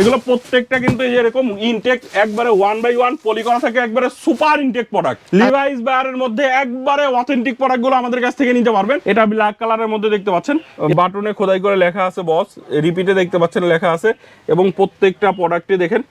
এগুলো প্রত্যেকটা কিন্তু এরকম ইনটেক একবারে ওয়ান বাই ওয়ান পলি করা থাকে একবারে সুপার ইনটেক প্রোডাক্ট লিভাইস বায়ারের মধ্যে একবারে অথেন্টিক প্রোডাক্টগুলো আমাদের কাছ থেকে নিতে পারবেন। এটা ব্ল্যাক কালারের মধ্যে দেখতে পাচ্ছেন। বাটনে খোদাই করে লেখা আছে বস রিপিটে দেখতে পাচ্ছেন লেখা আছে। এবং প্রত্যেকটা প্রোডাক্টে দেখেন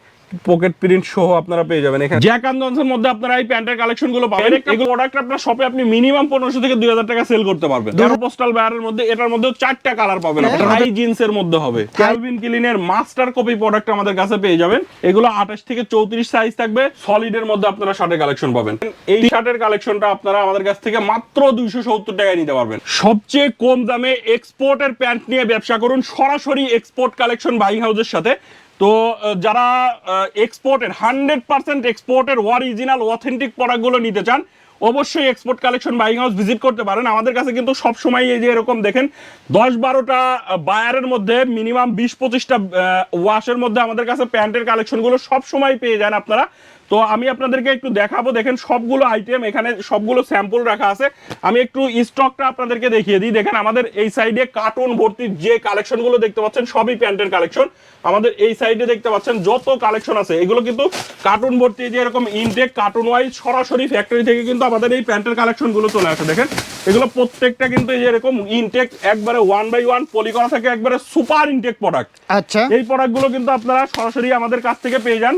পকেট প্রিন্ট সহ আপনারা পেয়ে যাবেন। এখানে জ্যাক অ্যান্ড জনসনের মধ্যে আপনারা এই প্যান্টের কালেকশনগুলো পাবেন। এগুলো প্রোডাক্ট আপনার শপে আপনি মিনিমাম পনেরোশো থেকে দুই হাজার টাকা সেল করতে পারবেন। ধরো পোস্টাল ব্যারের মধ্যে এটার মধ্যে চারটা কালার পাবেন হাই জিন্সের মধ্যে হবে। ক্যালভিন ক্লিনের মাস্টার কপি প্রোডাক্ট আমাদের কাছে পেয়ে যাবেন। এগুলো আঠাশ থেকে চৌত্রিশ সাইজ থাকবে। সলিডের মধ্যে আপনারা শার্টের কালেকশন পাবেন। এই শার্টের কালেকশনটা আপনারা আমাদের কাছ থেকে মাত্র দুইশো সত্তর টাকায় নিতে পারবেন। সবচেয়ে কম দামে এক্সপোর্টের প্যান্ট নিয়ে ব্যবসা করুন। সরাসরি এক্সপোর্ট কালেকশন বাইং হাউসের সাথে। তো যারা এক্সপোর্টের হান্ড্রেড পার্সেন্ট এক্সপোর্টের অরিজিনাল অথেন্টিক প্রোডাক্টগুলো নিতে চান, অবশ্যই export collection buying house visit করতে পারেন। আমাদের কাছে কিন্তু সব সময় এই যে এরকম দেখেন, দশ বারোটা বায়ারের মধ্যে মিনিমাম বিশ পঁচিশটা ওয়াশের মধ্যে আমাদের কাছে প্যান্টের কালেকশনগুলো সবসময় পেয়ে যান আপনারা। তো আমি আপনাদেরকে একটু দেখাবো দেখেন সবগুলো আইটেম এখানে সবগুলো স্যাম্পল রাখা আছে। আমি একটু স্টকটা আপনাদেরকে দেখিয়ে দিই। দেখেন আমাদের এই সাইডে কার্টুন ভর্তি যে কালেকশনগুলো দেখতে পাচ্ছেন সবই প্যান্টের কালেকশন আমাদের এই সাইডে দেখতে পাচ্ছেন যত কালেকশন আছে এগুলো কিন্তু কার্টুন ভর্তি যে এরকম ইনটেক কার্টুন ওয়াইজ সরাসরি ফ্যাক্টরি থেকে কিন্তু আমাদের এই প্যান্টের কালেকশনগুলো চলে আসে। দেখেন এগুলো প্রত্যেকটা কিন্তু এরকম ইনটেক একবারে ওয়ান বাই ওয়ান পলি করা থাকে একবারে সুপার ইনটেক প্রোডাক্ট আচ্ছা। এই প্রোডাক্টগুলো কিন্তু আপনারা সরাসরি আমাদের কাছ থেকে পেয়ে যান।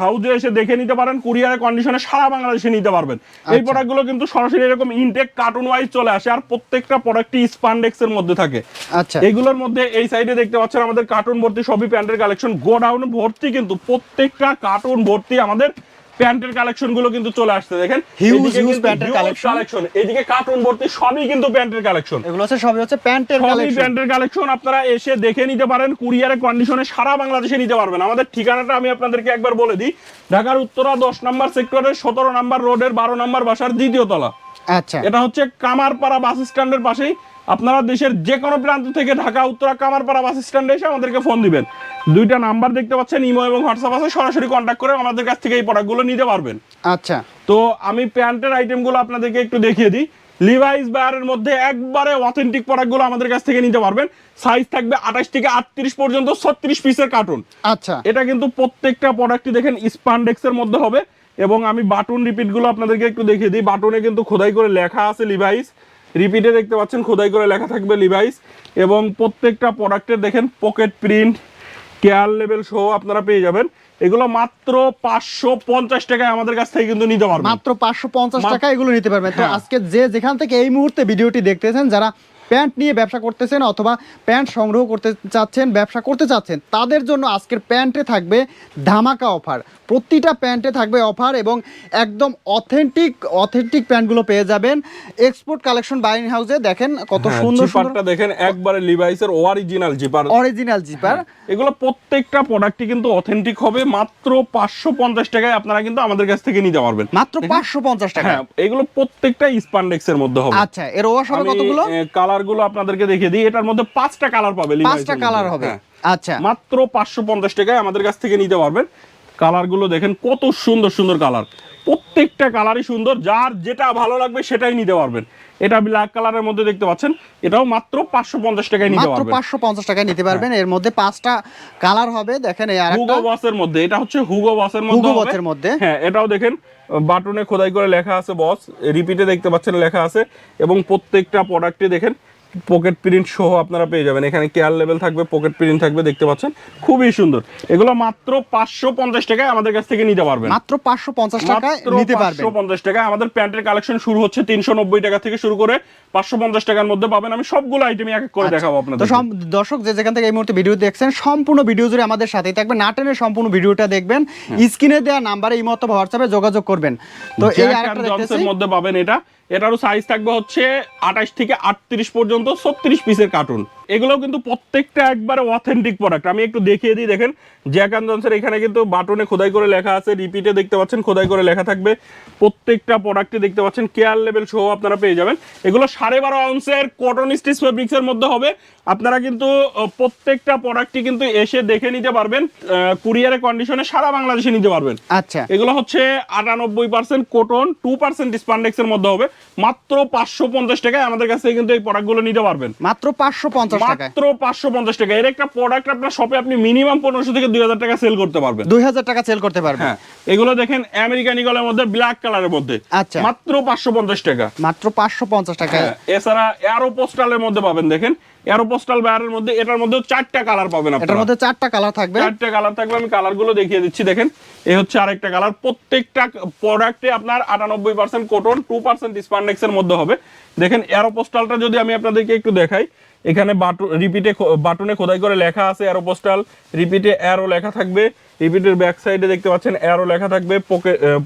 হাউজে এসে দেখে নিতে পারেন কুরিয়ারের কন্ডিশনে সারা বাংলাদেশে নিতে পারবেন। এই আচ্ছা। প্রোডাক্টগুলো কিন্তু সরাসরি এরকম ইনটেক কার্টুন ওয়াইজ চলে আসে আর প্রত্যেকটা প্রোডাক্টই স্পান্ডেক্সের মধ্যে থাকে। আচ্ছা। এগুলোর মধ্যে এই সাইডে দেখতে পাচ্ছেন আমাদের কার্টুন ভর্তি সবই প্যান্টের কালেকশন গোডাউন ভর্তি কিন্তু প্রত্যেকটা কার্টুন ভর্তি আমাদের প্যান্টের কালেকশনগুলো কিন্তু চলে আসছে দেখেন। Huge কিন্তু প্যান্টের collection, এদিকে কার্টুন ভর্তি সবই কিন্তু প্যান্টের কালেকশন এগুলো হচ্ছে সবই হচ্ছে প্যান্টের সবই কালেকশন প্যান্টের কালেকশন আপনারা এসে দেখে নিতে পারেন কুরিয়ারের কন্ডিশনে সারা বাংলাদেশে নিতে পারবেন। আমাদের ঠিকানাটা আমি আপনাদেরকে একবার বলে দিই। ঢাকার উত্তরা দশ নম্বর সেক্টরের সতেরো নম্বর রোডের বারো নম্বর বাসার দ্বিতীয় তলা। আচ্ছা। এটা হচ্ছে কামারপাড়া বাস স্ট্যান্ডের পাশেই। আপনারা দেশের যে কোনো প্রান্ত থেকে ঢাকা উত্তরা কামারপাড়া বাস স্ট্যান্ডে এসে আমাদেরকে ফোন দিবেন। দুইটা নাম্বার দেখতে পাচ্ছেন ইমো এবং হোয়াটসঅ্যাপ আছে সরাসরি কন্ট্যাক্ট করে আমাদের কাছ থেকে এই প্রোডাক্টগুলো নিতে পারবেন। আচ্ছা। তো আমি প্যান্টের আইটেমগুলো আপনাদেরকে একটু দেখিয়ে দিই। লিভাইস বায়ারের মধ্যে একবারে অথেন্টিক প্রোডাক্টগুলো আমাদের কাছ থেকে নিতে পারবেন। সাইজ থাকবে আঠাশ থেকে আটত্রিশ পর্যন্ত ছত্রিশ পিসের কার্টুন আচ্ছা। এটা কিন্তু প্রত্যেকটা প্রোডাক্টই দেখেন স্পান্ডেক্সের মধ্যে হবে। এবং আমি বাটন রিপিটগুলো আপনাদেরকে একটু দেখিয়ে দিই। বাটনে কিন্তু খোদাই করে লেখা আছে লিভাইস রিপিটে দেখতে পাচ্ছেন খোদাই করে লেখা থাকবে লিভাইস এবং প্রত্যেকটা প্রোডাক্টের দেখেন পকেট প্রিন্ট কেয়ার লেভেল সহ আপনারা পেয়ে যাবেন। এগুলো মাত্র পাঁচশো পঞ্চাশ টাকায় আমাদের কাছ থেকে কিন্তু নিতে পারবেন। মাত্র পাঁচশো পঞ্চাশ টাকা এগুলো নিতে পারবেন। তো হ্যাঁ। আজকে যে যেখান থেকে এই মুহূর্তে ভিডিওটি দেখতেছেন যারা প্যান্ট নিয়ে ব্যবসা করতেছেন অথবা প্যান্ট সংগ্রহ করতে চাচ্ছেন ব্যবসা করতে চাচ্ছেন তাদের জন্য আজকের প্যান্টে থাকবে ধামাকা অফার। প্রতিটা প্যান্টে থাকবে অফার এবং একদম অথেন্টিক অথেন্টিক প্যান্টগুলো পেয়ে যাবেন। এক্সপোর্ট কালেকশন বাইং হাউসে দেখেন কত হ্যাঁ, সুন্দর জিপারটা দেখেন একবারে লিভাইসের অরিজিনাল জিপার। Original zipper. এগুলো প্রত্যেকটা প্রোডাক্টই কিন্তু অথেন্টিক হবে মাত্র পাঁচশো পঞ্চাশ টাকায় আপনারা কিন্তু আমাদের কাছ থেকে নিতে পারবেন। মাত্র পাঁচশো পঞ্চাশ টাকা হ্যাঁ এগুলো প্রত্যেকটা স্পান্ডেক্স এর মধ্যে হবে। আচ্ছা এর ওয়াশ হবে কতগুলো? কালার গুলো আপনাদেরকে দেখিয়ে দিই। এটার মধ্যে পাঁচটা কালার পাবে পাঁচটা কালার হবে। হ্যাঁ। আচ্ছা। মাত্র পাঁচশো পঞ্চাশ টাকায় আমাদের কাছ থেকে নিতে পারবেন। কালারগুলো দেখেন কত সুন্দর সুন্দর কালার। প্রত্যেকটা কালারই সুন্দর। যার যেটা ভালো লাগবে সেটাই নিতে পারবেন। এটা ব্ল্যাক কালারের মধ্যে দেখতে পাচ্ছেন। এটাও মাত্র পাঁচশো পঞ্চাশ টাকায় নিতে মাত্র পারবেন। পাঁচশো পঞ্চাশ টাকায় নিতে পারবেন। এর মধ্যে পাঁচটা কালার হবে। দেখেন এই আরেকটা। হুগো বসের মধ্যে। এটা হচ্ছে হুগো বসের মধ্যে হুগো বসের মধ্যে। হ্যাঁ এটাও দেখেন বাটনে খোদাই করে লেখা আছে বস রিপিটে দেখতে পাচ্ছেন লেখা আছে এবং প্রত্যেকটা প্রোডাক্টে দেখেন পকেট প্রিন্ট সহ আপনারা পেয়ে যাবেন। এখানে কেয়ার লেভেল থাকবে পকেট প্রিন্ট থাকবে দেখতে পাচ্ছেন? খুবই সুন্দর। এগুলো মাত্র পাঁচশো পঞ্চাশ টাকায় আমাদের কাছ থেকে নিতে পারবেন। মাত্র পাঁচশো পঞ্চাশ টাকায় নিতে পারবেন। পঞ্চাশ টাকা আমাদের প্যান্টের কালেকশন শুরু হচ্ছে তিনশো নব্বই টাকা থেকে শুরু করে পাঁচশো পঞ্চাশ টাকার মধ্যে পাবেন। আমি সবগুলো আইটেম এক এক করে দেখাবো আচ্ছা। আপনাদের সম- দর্শক যে যেখান থেকে এই মুহূর্তে ভিডিও দেখছেন সম্পূর্ণ ভিডিও জুড়ে আমাদের সাথেই থাকবে নাটেনের সম্পূর্ণ ভিডিওটা দেখবেন। স্ক্রিনে দেওয়া নাম্বারে এই মতো হোয়াটসঅ্যাপে যোগাযোগ করবেন। তো এই আরেকটা মধ্যে পাবেন এটা। এটারও সাইজ থাকবে হচ্ছে আঠাশ থেকে আটত্রিশ পর্যন্ত ছত্রিশ পিসের কার্টুন এগুলো কিন্তু প্রত্যেকটা একবারে অথেন্টিক প্রোডাক্ট আমি একটু দেখিয়ে দিই দেখেন জ্যাক অ্যান্ড জনসের এখানে কিন্তু বাটনে খোদাই করে লেখা আছে রিপিটে দেখতে পাচ্ছেন খোদাই করে লেখা থাকবে। প্রত্যেকটা প্রোডাক্টে দেখতে পাচ্ছেন কেয়ার লেভেল সহ আপনারা পেয়ে যাবেন। এগুলো সাড়ে বারো আউন্সের কটন স্টিচ ফেব্রিক্সের মধ্যে হবে। আপনারা কিন্তু প্রত্যেকটা প্রোডাক্টই কিন্তু এসে দেখে নিতে পারবেন কুরিয়ারের কন্ডিশনে সারা বাংলাদেশে নিতে পারবেন। আচ্ছা। এগুলো হচ্ছে আটানব্বই পার্সেন্ট কটন টু পার্সেন্ট স্পান্ডেক্সের মধ্যে হবে। মাত্র পাঁচশো পঞ্চাশ টাকায় আমাদের কাছ থেকে কিন্তু এই প্রোডাক্টগুলো নিতে পারবেন। মাত্র পাঁচশো পঞ্চাশ মাত্র পাঁচশো পঞ্চাশ টাকা। এর একটা প্রোডাক্ট আপনার শপে আপনি মিনিমাম পনেরোশো থেকে দুই হাজার টাকা সেল করতে পারবেন। দুই হাজার টাকা সেল করতে পারবে হ্যাঁ এগুলো দেখেন আমেরিকান ইগলের মধ্যে ব্ল্যাক কালারের মধ্যে। আচ্ছা। মাত্র পাঁচশো পঞ্চাশ টাকা। মাত্র পাঁচশো পঞ্চাশ টাকায় হ্যাঁ, এছাড়া এরো পোস্টালের মধ্যে পাবেন দেখেন। এরো পোস্টাল ব্যারের মধ্যে এটার মধ্যে চারটা কালার পাবেন এটার মধ্যে চারটা কালার থাকবে। চারটা কালার থাকবে আমি কালারগুলো দেখিয়ে দিচ্ছি দেখেন। এই হচ্ছে আরেকটা কালার প্রত্যেকটা প্রোডাক্টে আপনার আটানব্বই percent cotton two percent spandex এর মধ্যে হবে। দেখেন এরো পোস্টালটা যদি আমি আপনাদেরকে একটু দেখাই এখানে বাটু রিপিটে বাটনে খোদাই করে লেখা আছে অ্যারো পোস্টাল রিপিটে অ্যারো লেখা থাকবে রিপিটের ব্যাক সাইডে দেখতে পাচ্ছেন অ্যারো লেখা থাকবে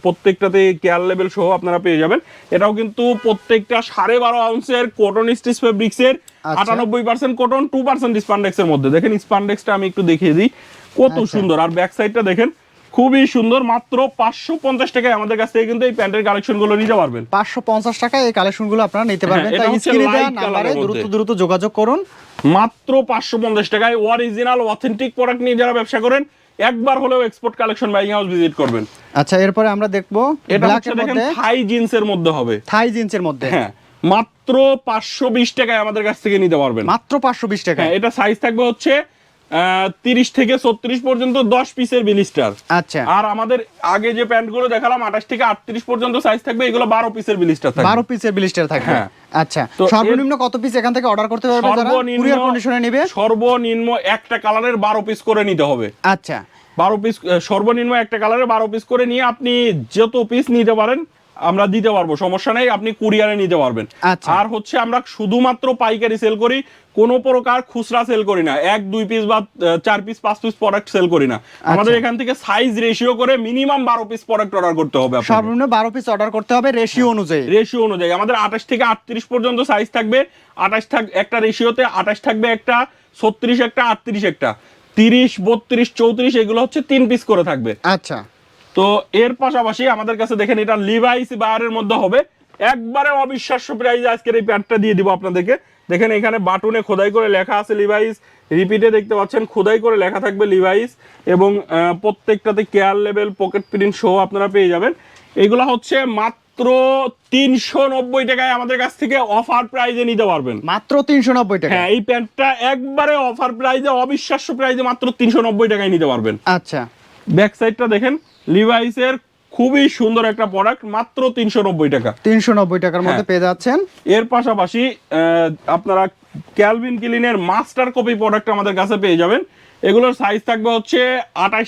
প্রত্যেকটাতে কেয়ার লেভেল সহ আপনারা পেয়ে যাবেন এটাও কিন্তু প্রত্যেকটা সাড়ে বারো আউন্সের কটন স্টিচ ফেব্রিক্সের। আটানব্বই পার্সেন্ট কটন টু পার্সেন্ট স্পান্ডেক্সের মধ্যে দেখেন স্পান্ডেক্সটা আমি একটু দেখিয়ে দিই কত আচ্ছা। সুন্দর আর ব্যাক সাইডটা দেখেন খুবই সুন্দর মাত্র পাঁচশো পঞ্চাশ টাকায় আমাদের কাছ থেকে কিন্তু এই প্যান্টের কালেকশনগুলো নিতে পারবেন। পাঁচশো পঞ্চাশ টাকায় এই কালেকশনগুলো আপনারা নিতে পারবেন। হ্যাঁ, colour-এর দ্রুত দ্রুত যোগাযোগ করুন। মাত্র পাঁচশো পঞ্চাশ টাকায় অরিজিনাল অথেন্টিক প্রোডাক্ট নিয়ে যারা ব্যবসা করেন একবার হলেও export collection buying house visit করবেন। আচ্ছা এরপরে আমরা দেখব এটা হচ্ছে এর দেখেন মধ্যে। থাই জিন্সের মধ্যে হবে। থাই জিন্সের মধ্যে। হ্যাঁ মাত্র পাঁচশো বিশ টাকায় আমাদের কাছ থেকে নিতে পারবেন। মাত্র পাঁচশো বিশ টাকা হ্যাঁ এটা সাইজ থাকবে হচ্ছে তিরিশ থেকে ছত্রিশ পর্যন্ত দশ পিসের বিলিস্টার আচ্ছা। আর আমাদের আগে যে প্যান্টগুলো দেখালাম আঠাশ থেকে আটত্রিশ পর্যন্ত সাইজ থাকবে এগুলো বারো পিসের বিলিস্টার থাকবে। বারো পিসের বিলিস্টার থাকবে। হ্যাঁ। আচ্ছা তো সর্বনিম্ন কত পিস এখান থেকে অর্ডার করতে পারবে সর্বনিম্ন কুরিয়ার কন্ডিশনে নিবে? সর্বনিম্ন একটা কালারের বারো পিস করে নিতে হবে। আচ্ছা। বারো পিস সর্বনিম্ন একটা কালারে বারো পিস করে নিয়ে আপনি যত পিস নিতে পারেন আমরা দিতে পারব সমস্যা নেই আপনি কুরিয়ারে নিতে পারবেন। আচ্ছা। আর হচ্ছে আমরা শুধুমাত্র পাইকারি সেল করি কোনো প্রকার খুচরা সেল করি না। এক দুই পিস বা চার পিস পাঁচ পিস প্রোডাক্ট সেল করি না। আচ্ছা। আমাদের এখান থেকে সাইজ রেশিও করে মিনিমাম বারো পিস প্রোডাক্ট অর্ডার করতে হবে সর্বনিম্ন বারো পিস অর্ডার করতে হবে রেশিও অনুযায়ী। রেশিও অনুযায়ী। আমাদের আঠাশ থেকে আটত্রিশ পর্যন্ত সাইজ থাকবে। আঠাশ থাক একটা রেশিওতে আঠাশ থাকবে একটা ছত্রিশ একটা আটত্রিশ একটা। তিরিশ বত্রিশ চৌত্রিশ এগুলো হচ্ছে তিন পিস করে থাকবে। আচ্ছা। তো এর পাশাপাশি আমাদের কাছে দেখেন এটা লিভাইস বায়ারের মধ্যে হবে। একবারে অবিশ্বাস্য প্রাইজ আজকের এই প্যান্টটা দিয়ে দিব আপনাদেরকে। দেখেন এখানে বাটনে খোদাই করে লেখা আছে লিভাইস রিপিটে দেখতে পাচ্ছেন খোদাই করে লেখা থাকবে লিভাইস এবং প্রত্যেকটাতে কেয়ার লেভেল পকেট প্রিন্ট সহ আপনারা পেয়ে যাবেন। এগুলো হচ্ছে মাত্র তিনশো নব্বই টাকায় আমাদের কাছ থেকে অফার প্রাইজে নিতে পারবেন। মাত্র তিনশো নব্বই টাকা হ্যাঁ এই প্যান্টটা একবারে অফার প্রাইজে অবিশ্বাস্য প্রাইজে মাত্র তিনশো নব্বই টাকায় নিতে পারবেন। আচ্ছা। ব্যাক সাইডটা দেখেন লিভাইসের খুবই সুন্দর একটা প্রোডাক্ট মাত্র তিনশো নব্বই টাকা। তিনশো নব্বই টাকার মধ্যে হ্যাঁ। পেয়ে যাচ্ছেন। এর পাশাপাশি আপনারা ক্যালভিন ক্লিনের মাস্টার কপি প্রোডাক্ট আমাদের কাছে পেয়ে যাবেন। এগুলোর সাইজ থাকবে হচ্ছে আঠাশ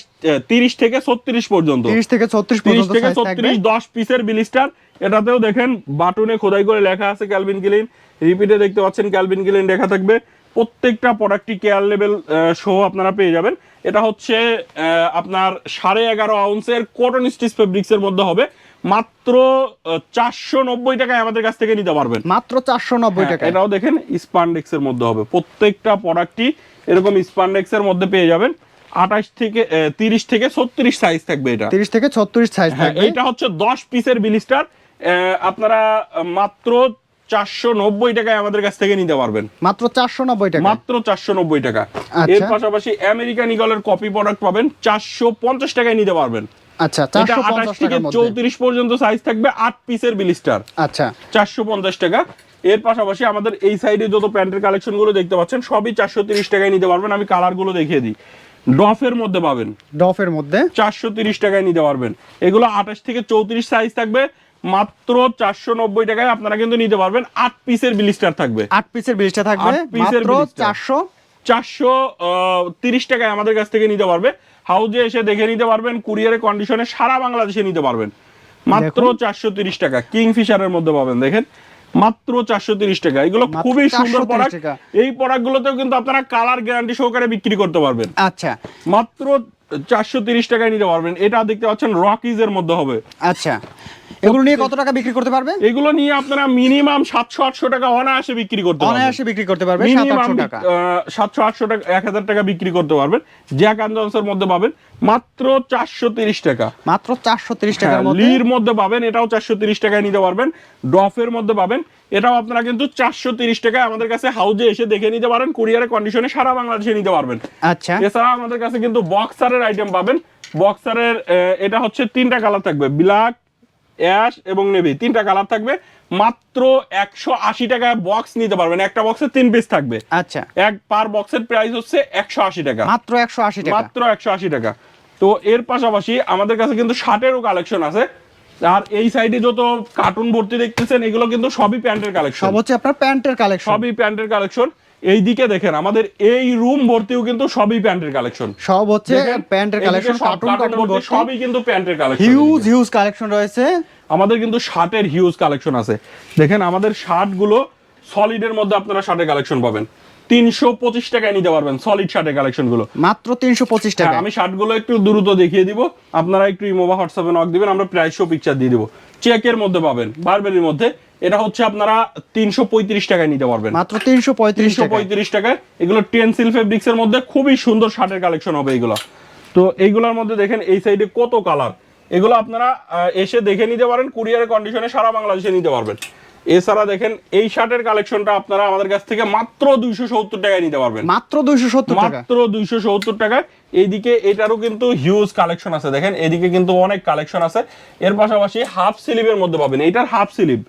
তিরিশ থেকে ছত্রিশ পর্যন্ত। তিরিশ থেকে ছত্রিশ তিরিশ থেকে ছত্রিশ দশ পিসের বিলিস্টার এটাতেও দেখেন বাটনে খোদাই করে লেখা আছে ক্যালভিন ক্লিন রিপিটে দেখতে পাচ্ছেন ক্যালভিন ক্লিন লেখা থাকবে। প্রত্যেকটা প্রোডাক্টটি কেয়ার লেভেল সহ আপনারা পেয়ে যাবেন। এটা হচ্ছে আপনার সাড়ে এগারো আউন্সের কটন স্টিচ ফেব্রিক্সের মধ্যে হবে। মাত্র চারশো নব্বই টাকায় আমাদের কাছ থেকে নিতে পারবেন। মাত্র চারশো নব্বই হ্যাঁ, টাকা এটাও দেখেন স্পান্ডেক্স এর মধ্যে হবে। প্রত্যেকটা প্রোডাক্টই এরকম স্পান্ডেক্স এর মধ্যে পেয়ে যাবেন। আঠাশ থেকে তিরিশ থেকে ছত্রিশ সাইজ থাকবে এটা। তিরিশ থেকে ছত্রিশ সাইজ হ্যাঁ থাকবে। এইটা হচ্ছে দশ পিসের বিলিস্টার আপনারা মাত্র চারশো নব্বই টাকায় আমাদের কাছ থেকে নিতে পারবেন। মাত্র চারশো নব্বই টাকা মাত্র চারশো নব্বই টাকা। আচ্ছা। এর পাশাপাশি আমেরিকান ইগলের কপি প্রোডাক্ট পাবেন চারশো পঞ্চাশ টাকায় নিতে পারবেন। আচ্ছা চারশো আঠাশ থেকে চৌত্রিশ পর্যন্ত সাইজ থাকবে আট পিসের বিলিস্টার আচ্ছা। চারশো পঞ্চাশ টাকা। এর পাশাপাশি আমাদের এই সাইডে যত প্যান্টের কালেকশনগুলো দেখতে পাচ্ছেন সবই চারশো তিরিশ টাকায় নিতে পারবেন। আমি কালারগুলো দেখিয়ে দিই। ডফের মধ্যে পাবেন। ডফের মধ্যে? চারশো তিরিশ টাকায় নিতে পারবেন। এগুলো আঠাশ থেকে চৌত্রিশ সাইজ থাকবে। মাত্র চারশো নব্বই টাকায় আপনারা কিন্তু নিতে পারবেন আট পিসের বিলিস্টার থাকবে। আট পিসের বিলিশটা থাকবে blister। চারশো। চারশো তিরিশ টাকায় আমাদের কাছ থেকে নিতে পারবে। হাউজে এসে দেখে নিতে পারবেন কুরিয়ারের কন্ডিশনে সারা বাংলাদেশে নিতে পারবেন। মাত্র চারশো তিরিশ টাকা। কিং ফিশারের মধ্যে পাবেন দেখেন। মাত্র চারশো তিরিশ টাকা। এগুলো খুবই সুন্দর 430 প্রোডাক্ট এই প্রোডাক্ট গুলোতেও কিন্তু আপনারা কালার গ্যারান্টি সহকারে বিক্রি করতে পারবেন। আচ্ছা। মাত্র চারশো তিরিশ টাকায় নিতে পারবেন। এটা দেখতে পাচ্ছেন রকিজ এর মধ্যে হবে। আচ্ছা। এগুলো নিয়ে কত টাকা বিক্রি করতে পারবে? এগুলো নিয়ে আপনারা মিনিমাম সাতশো আটশো টাকা অনায়াসে বিক্রি করতে পারবেন। অনায়াসে বিক্রি করতে পারবে সাত মিনিমাম টাকা। সাতশো আটশো টাকা এক হাজার টাকা বিক্রি করতে পারবেন। জ্যাক আনজনসের মধ্যে পাবেন মাত্র চারশো তিরিশ টাকা। মাত্র চারশো তিরিশ টাকার হ্যাঁ, মধ্যে। লির মধ্যে পাবেন এটাও চারশো তিরিশ টাকায় নিতে পারবেন। ডফের মধ্যে পাবেন এটাও আপনারা কিন্তু চারশো তিরিশ টাকায় আমাদের কাছে হাউজে এসে দেখে নিতে পারেন কুরিয়ারের কন্ডিশনে সারা বাংলাদেশে নিতে পারবেন। আচ্ছা। এছাড়া আমাদের কাছে কিন্তু বক্সারের আইটেম পাবেন। বক্সারের এটা হচ্ছে তিনটা কালার থাকবে ব্ল্যাক অ্যাশ এবং নেভি তিনটা কালার থাকবে। মাত্র একশো আশি টাকায় বক্স নিতে পারবেন। একটা বক্সে তিন পিস থাকবে। আচ্ছা। এক পার বক্সের প্রাইস হচ্ছে একশো আশি টাকা। মাত্র একশো আশি টাকা। মাত্র একশো আশি টাকা। তো এর পাশাপাশি আমাদের কাছে কিন্তু শার্টেরও কালেকশন আছে। আর এই সাইডে যত কার্টুন ভর্তি দেখতেছেন এগুলো কিন্তু সবই প্যান্টের কালেকশন সব হচ্ছে আপনার প্যান্টের কালেকশন সবই প্যান্টের কালেকশন এই দিকে দেখেন আমাদের এই রুম ভর্তিও কিন্তু সবই প্যান্টের কালেকশন সব হচ্ছে প্যান্টের কালেকশন কার্টুন কার্টুন সবই কিন্তু প্যান্টের কালেকশন হিউজ হিউজ কালেকশন রয়েছে। আমাদের কিন্তু শার্টের হিউজ কালেকশন আছে। দেখেন আমাদের শার্টগুলো সলিডের মধ্যে আপনারা শার্টের কালেকশন পাবেন। তিনশো পঁচিশ টাকায় নিতে পারবেন সলিড শার্টের কালেকশনগুলো। মাত্র তিনশো পঁচিশ টাকা হ্যাঁ, আমি শার্টগুলো একটু দ্রুত দেখিয়ে দিব। আপনারা একটু ইমো বা হোয়াটসঅ্যাপে নক দিবেন আমরা প্রাইস শো পিকচার দিয়ে দিব। চেকের মধ্যে পাবেন বারবেরির মধ্যে এটা হচ্ছে আপনারা তিনশো পঁয়ত্রিশ টাকায় নিতে পারবেন। মাত্র তিনশো পঁয়ত্রিশ পঁয়ত্রিশ টাকায়। এগুলো টেনসিল ফেব্রিক্স এর মধ্যে খুবই সুন্দর শার্টের কালেকশন হবে এগুলো। তো এইগুলোর মধ্যে দেখেন এই সাইডে কত কালার। এগুলো আপনারা এসে দেখে নিতে পারেন কুরিয়ারের কন্ডিশনে সারা বাংলাদেশে নিতে পারবেন। এছাড়া দেখেন এই শার্টের কালেকশনটা আপনারা আমাদের কাছ থেকে মাত্র দুইশো সত্তর টাকায় নিতে পারবেন। মাত্র দুইশো সত্তর মাত্র দুইশো সত্তর টাকায়। এইদিকে এটারও কিন্তু হিউজ কালেকশন আছে। দেখেন এদিকে কিন্তু অনেক কালেকশন আছে। এর পাশাপাশি হাফ স্লিভের মধ্যে পাবেন। এটার হাফ স্লিভ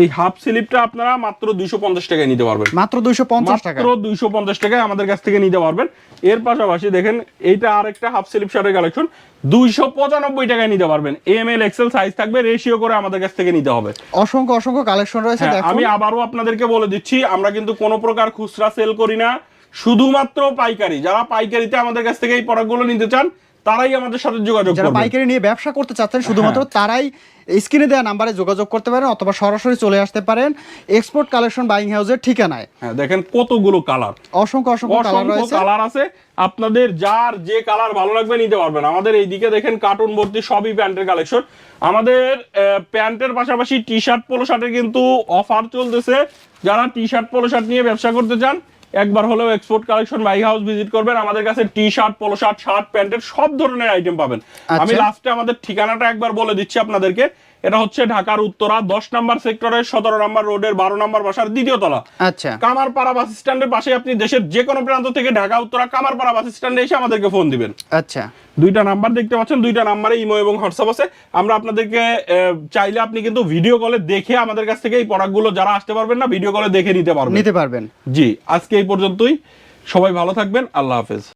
এই হাফ স্লিভটা আপনারা মাত্র দুইশো পঞ্চাশ টাকায় নিতে পারবেন। মাত্র দুইশো পঞ্চাশ টাকা মাত্র দুইশো পঞ্চাশ টাকায় আমাদের কাছ থেকে নিতে পারবেন। এর পাশাপাশি দেখেন এইটা আরেকটা হাফ স্লিভ শার্টের কালেকশন দুইশো পঁচানব্বই টাকায় নিতে পারবেন। এম এল এক্সেল সাইজ থাকবে রেশিও করে আমাদের কাছ থেকে নিতে হবে। অসংখ্য অসংখ্য কালেকশন রয়েছে হ্যাঁ, আমি আবারও আপনাদেরকে বলে দিচ্ছি আমরা কিন্তু কোনো প্রকার খুচরা সেল করি না। শুধুমাত্র পাইকারি। যারা পাইকারিতে আমাদের কাছ থেকে এই প্রোডাক্টগুলো নিতে চান তারাই আমাদের সাথে যোগাযোগ যারা করবেন পাইকারি নিয়ে ব্যবসা করতে চাচ্ছেন শুধুমাত্র তারাই স্ক্রিনে দেওয়া নাম্বারে যোগাযোগ করতে পারেন অথবা সরাসরি চলে আসতে পারেন। এক্সপোর্ট কালেকশন বাইং হাউসের ঠিকানায়। হ্যাঁ দেখেন কতগুলো কালার অসংখ্য অসংখ্য কালার রয়েছে। কালার আছে। আপনাদের যার যে কালার ভালো লাগবে নিতে পারবেন। আমাদের এইদিকে দেখেন কার্টুন ভর্তি সবই প্যান্টের কালেকশন আমাদের প্যান্টের পাশাপাশি টি শার্ট পোলো শার্টের কিন্তু অফার চলতেছে। যারা টি শার্ট পোলো শার্ট নিয়ে ব্যবসা করতে চান একবার হলেও export collection my house visit করবেন। আমাদের কাছে T shirt polo shirt shirt প্যান্টের সব ধরনের আইটেম পাবেন। আচ্ছা। আমি লাস্টে আমাদের ঠিকানাটা একবার বলে দিচ্ছি আপনাদেরকে। এটা হচ্ছে ঢাকার উত্তরা দশ নম্বর সেক্টরের সতেরো নম্বর রোডের বারো নম্বর বাসার দ্বিতীয় তলা। আচ্ছা। কামারপাড়া বাস স্ট্যান্ডের পাশে আপনি দেশের যে কোনো প্রান্ত থেকে ঢাকা উত্তরা কামারপাড়া বাস স্ট্যান্ডে এসে আমাদেরকে ফোন দিবেন। আচ্ছা। দুইটা নাম্বার দেখতে পাচ্ছেন দুইটা নাম্বারে ইমো এবং হোয়াটসঅ্যাপ আছে। আমরা আপনাদেরকে চাইলে আপনি কিন্তু ভিডিও কলে দেখে আমাদের কাছ থেকে এই প্রোডাক্টগুলো যারা আসতে পারবেন না ভিডিও কলে দেখে নিতে পারবেন। নিতে পারবেন। জি আজকে এই পর্যন্তই। সবাই ভালো থাকবেন আল্লাহ হাফেজ।